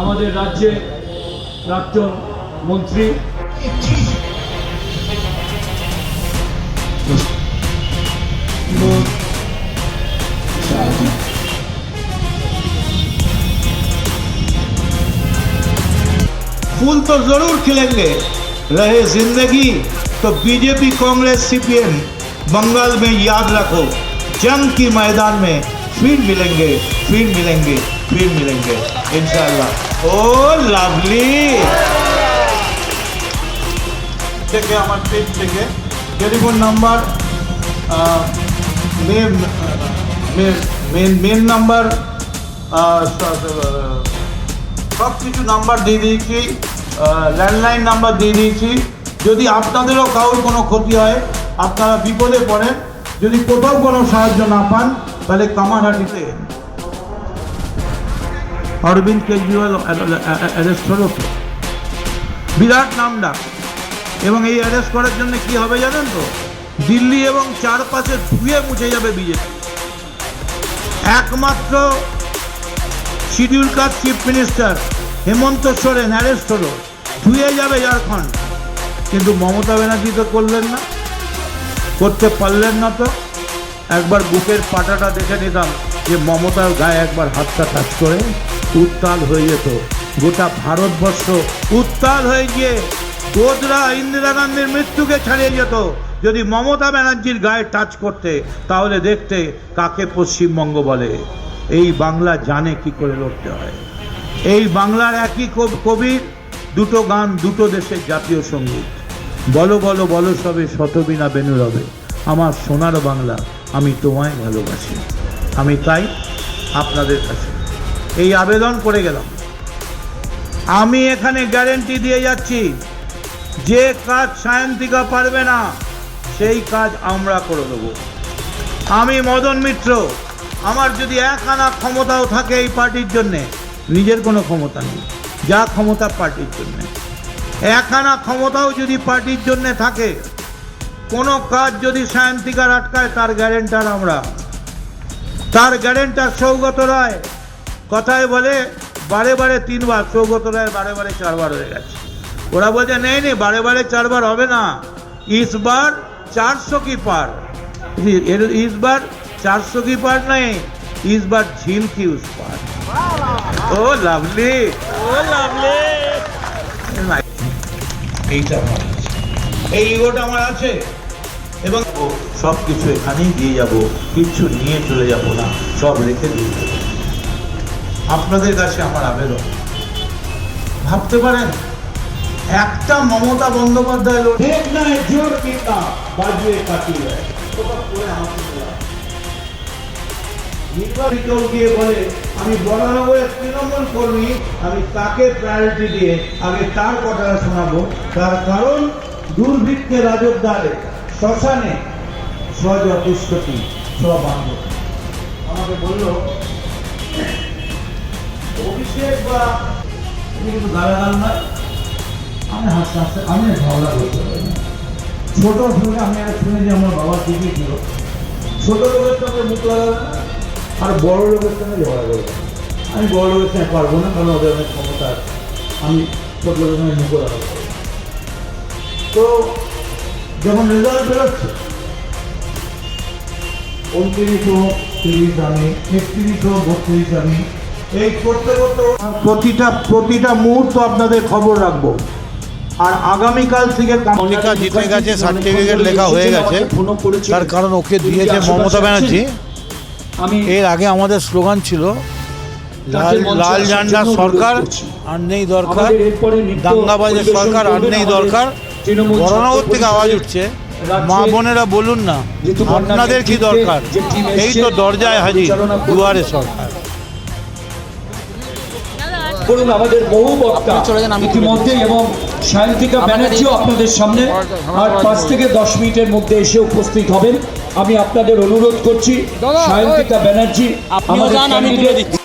আমাদের রাজ্যে প্রাক্তন মন্ত্রী फूल तो जरूर खिलेंगे रहे जिंदगी तो बीजेपी कांग्रेस सीपीएम बंगाल में याद रखो जंग की मैदान में फिर मिलेंगे फिर मिलेंगे फिर मिलेंगे इंशाल्लाह ओ लवली থেকে আমার পেজ থেকে telephone number main main main number সব কিছু নাম্বার দিয়ে দিয়েছি ল্যান্ডলাইন নাম্বার দিয়ে দিয়েছি যদি আপনাদেরও কারোর কোনো ক্ষতি হয় আপনারা বিপদে পড়েন যদি কোথাও কোনো সাহায্য না পান তাহলে কামারহাটিতে অরবিন্দ কেজরিওয়াল অ্যারেস্ট হলো বিরাট নাম ডাক এবং এই অ্যারেস্ট করার জন্য কি হবে জানেন তো? দিল্লি এবং চারপাশে ধুয়ে মুছে যাবে বিজেপি। একমাত্র schedule caste chief minister Hemant Soren arrest হলো। ধুয়ে যাবে ঝাড়খণ্ড। কিন্তু মমতা ব্যানার্জি তো করলেন না। করতে পারলেন না তো। একবার বুকের পাটাটা দেখে নিতাম যে মমতার গায়ে একবার হাতটা টাচ করে উত্তাল হয়ে যেত। গোটা ভারতবর্ষ উত্তাল হয়ে গিয়ে গোদরা ইন্দিরা গান্ধীর মৃত্যুকে ছাড়িয়ে যেত। যদি মমতা ব্যানার্জির গায়ে টাচ করতে, তাহলে দেখতে কাকে পশ্চিমবঙ্গ বলে। এই বাংলা জানে কি করে লড়তে হয়। এই বাংলার একই কব- কবির দুটো গান, দুটো দেশের জাতীয় সংগীত। বলো বলো বলো সবে শতবিনা বেনু রবে। আমার সোনার বাংলা আমি তোমায় ভালোবাসি। আমি তাই আপনাদের কাছে এই আবেদন করে গেলাম। আমি এখানে গ্যারেন্টি দিয়ে যাচ্ছি, যে কাজ সায়ন্তিকা পারবে না, সেই কাজ আমরা করে দেবো। আমি মদন মিত্র, আমার যদি এক আনা ক্ষমতাও থাকে এই পার্টির জন্যে, নিজের কোনো ক্ষমতা নেই, যা ক্ষমতা পার্টির জন্যে। এক আনা ক্ষমতাও যদি পার্টির জন্যে থাকে, কোনো কাজ যদি সায়ন্তিকার আটকায়, তার গ্যারেন্টার আমরা। তার গ্যারেন্টার সৌগত রায় কথায় বলে বারে বারে তিনবার সৌগত রায় বারে বারে চারবার হয়ে গেছে। ওরা বলছে নেই নেই বারে বারে চারবার হবে না। ইসবার চারশো কি পার? ইসবার চারশো কি পার নেই? ইসবার ঝিল কি উস পার? ও লাভলি। ও লাভলি। এইটা আমার এই ইগোটা আমার আছে। এবং সব কিছু এখানেই দিয়ে যাব। কিছু নিয়ে চলে যাব না। সব রেখে দিয়ে যাব। আপনাদের কাছে আমার আবেদন। ভাবতে পারেন, একটা মমতা বন্দ্যোপাধ্যায় নির্বাচিত গিয়ে বলে, আমি বরানগরের তৃণমূল কর্মী, আমি তাকে প্রায়োরিটি দিয়ে আগে তার কথা শোনাবো। তার কারণ, দুর্ভিক্ষে রাজদ্বারে শ্মশানে স্বজতিষ্ঠতি সব আমাকে বলল অভিষেক বা আমি হাসতে হাসতে আমি ঝগড়া করতে পারি না। ছোট শুনে আমি একটা শুনে যে আমার বাবা ঠিকই ছিল। ছোট লোকের সঙ্গে মুখ লাগাবে না, আর বড় লোকের সঙ্গে ঝগড়া করবে আমি বড় লোকের সঙ্গে পারব না, কারণ ওদের অনেক ক্ষমতা আছে। আমি ছোট লোকের সঙ্গে মুখ লাগাবো। তো যখন রেজাল্ট বেরোচ্ছে উনত্রিশ হোক তিরিশ আমি একত্রিশ হোক বত্রিশ আমি এই করতে করতে প্রতিটা প্রতিটা মুহূর্ত আপনাদের খবর রাখব। আর আগামীকাল থেকে মনিকা জিতে গেছে সার্টিফিকেট লেখা হয়ে গেছে। তার কারণ ওকে দিয়েছে মমতা ব্যানার্জি। আমি এর আগে আমাদের স্লোগান ছিল লাল লাল ঝান্ডা সরকার আর নেই দরকার। দাঙ্গাবাজের সরকার আর নেই দরকার। বড়নগর থেকে আওয়াজ উঠছে। মা বোনেরা বলুন না আপনাদের কি দরকার? এই তো দরজায় হাজির দুয়ারে সরকার। করুন আমাদের বহু বক্তা। ইতিমধ্যে এবং সায়ন্তিকা ব্যানার্জিও আপনাদের সামনে। আর পাঁচ থেকে দশ মিনিটের মধ্যে এসে উপস্থিত হবেন। আমি আপনাদের অনুরোধ করছি সায়ন্তিকা ব্যানার্জি আমাদের